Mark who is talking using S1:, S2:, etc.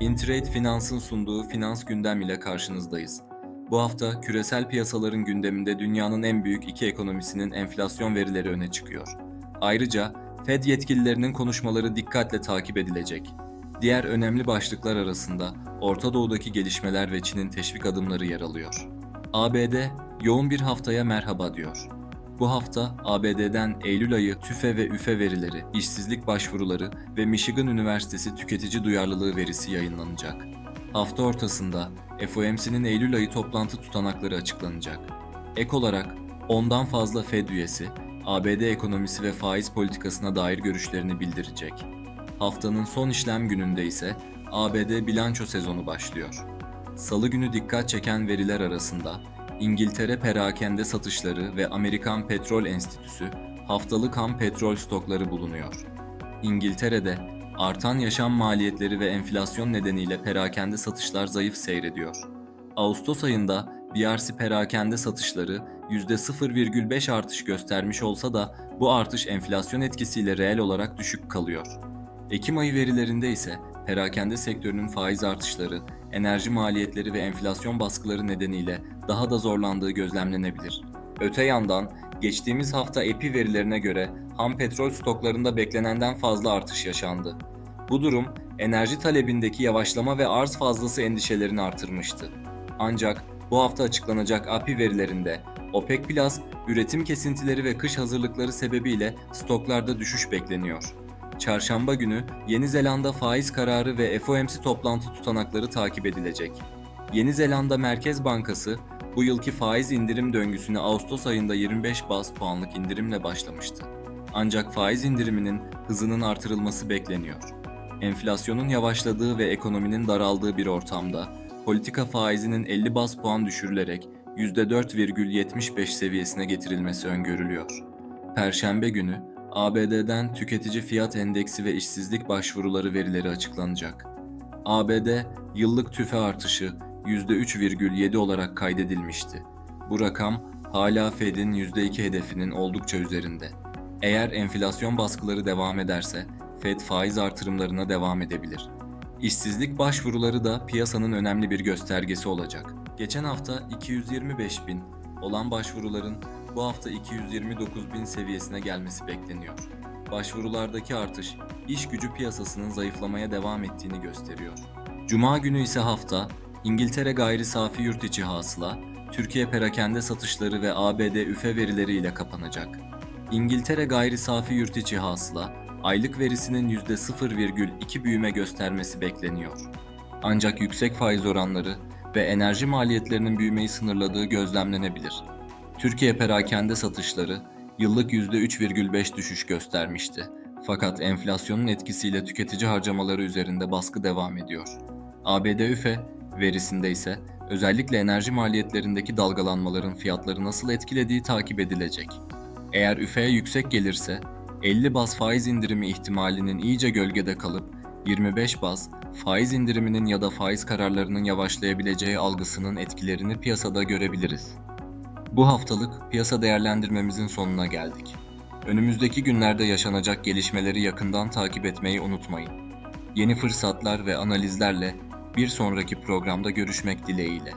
S1: Intrade Finans'ın sunduğu finans gündem ile karşınızdayız. Bu hafta küresel piyasaların gündeminde dünyanın en büyük iki ekonomisinin enflasyon verileri öne çıkıyor. Ayrıca Fed yetkililerinin konuşmaları dikkatle takip edilecek. Diğer önemli başlıklar arasında Orta Doğu'daki gelişmeler ve Çin'in teşvik adımları yer alıyor. ABD yoğun bir haftaya merhaba diyor. Bu hafta ABD'den Eylül ayı TÜFE ve ÜFE verileri, işsizlik başvuruları ve Michigan Üniversitesi tüketici duyarlılığı verisi yayınlanacak. Hafta ortasında FOMC'nin Eylül ayı toplantı tutanakları açıklanacak. Ek olarak ondan fazla Fed üyesi ABD ekonomisi ve faiz politikasına dair görüşlerini bildirecek. Haftanın son işlem gününde ise ABD bilanço sezonu başlıyor. Salı günü dikkat çeken veriler arasında İngiltere perakende satışları ve Amerikan Petrol Enstitüsü haftalık ham petrol stokları bulunuyor. İngiltere'de artan yaşam maliyetleri ve enflasyon nedeniyle perakende satışlar zayıf seyrediyor. Ağustos ayında BRC perakende satışları %0,5 artış göstermiş olsa da bu artış enflasyon etkisiyle reel olarak düşük kalıyor. Ekim ayı verilerinde ise perakende sektörünün faiz artışları, enerji maliyetleri ve enflasyon baskıları nedeniyle daha da zorlandığı gözlemlenebilir. Öte yandan geçtiğimiz hafta EPI verilerine göre ham petrol stoklarında beklenenden fazla artış yaşandı. Bu durum enerji talebindeki yavaşlama ve arz fazlası endişelerini artırmıştı. Ancak bu hafta açıklanacak API verilerinde OPEC Plus üretim kesintileri ve kış hazırlıkları sebebiyle stoklarda düşüş bekleniyor. Çarşamba günü Yeni Zelanda faiz kararı ve FOMC toplantı tutanakları takip edilecek. Yeni Zelanda Merkez Bankası bu yılki faiz indirim döngüsüne Ağustos ayında 25 bas puanlık indirimle başlamıştı. Ancak faiz indiriminin hızının artırılması bekleniyor. Enflasyonun yavaşladığı ve ekonominin daraldığı bir ortamda politika faizinin 50 bas puan düşürülerek %4,75 seviyesine getirilmesi öngörülüyor. Perşembe günü ABD'den tüketici fiyat endeksi ve işsizlik başvuruları verileri açıklanacak. ABD yıllık tüfe artışı %3,7 olarak kaydedilmişti. Bu rakam hala Fed'in %2 hedefinin oldukça üzerinde. Eğer enflasyon baskıları devam ederse Fed faiz artırımlarına devam edebilir. İşsizlik başvuruları da piyasanın önemli bir göstergesi olacak. Geçen hafta 225 bin olan başvuruların bu hafta 229 bin seviyesine gelmesi bekleniyor. Başvurulardaki artış, iş gücü piyasasının zayıflamaya devam ettiğini gösteriyor. Cuma günü ise hafta, İngiltere gayri safi yurt içi hasıla, Türkiye perakende satışları ve ABD üfe verileri ile kapanacak. İngiltere gayri safi yurt içi hasıla, aylık verisinin %0,2 büyüme göstermesi bekleniyor. Ancak yüksek faiz oranları ve enerji maliyetlerinin büyümeyi sınırladığı gözlemlenebilir. Türkiye perakende satışları yıllık %3,5 düşüş göstermişti. Fakat enflasyonun etkisiyle tüketici harcamaları üzerinde baskı devam ediyor. ABD üfe verisinde ise özellikle enerji maliyetlerindeki dalgalanmaların fiyatları nasıl etkilediği takip edilecek. Eğer üfeye yüksek gelirse 50 baz faiz indirimi ihtimalinin iyice gölgede kalıp 25 baz faiz indiriminin ya da faiz kararlarının yavaşlayabileceği algısının etkilerini piyasada görebiliriz. Bu haftalık piyasa değerlendirmemizin sonuna geldik. Önümüzdeki günlerde yaşanacak gelişmeleri yakından takip etmeyi unutmayın. Yeni fırsatlar ve analizlerle bir sonraki programda görüşmek dileğiyle.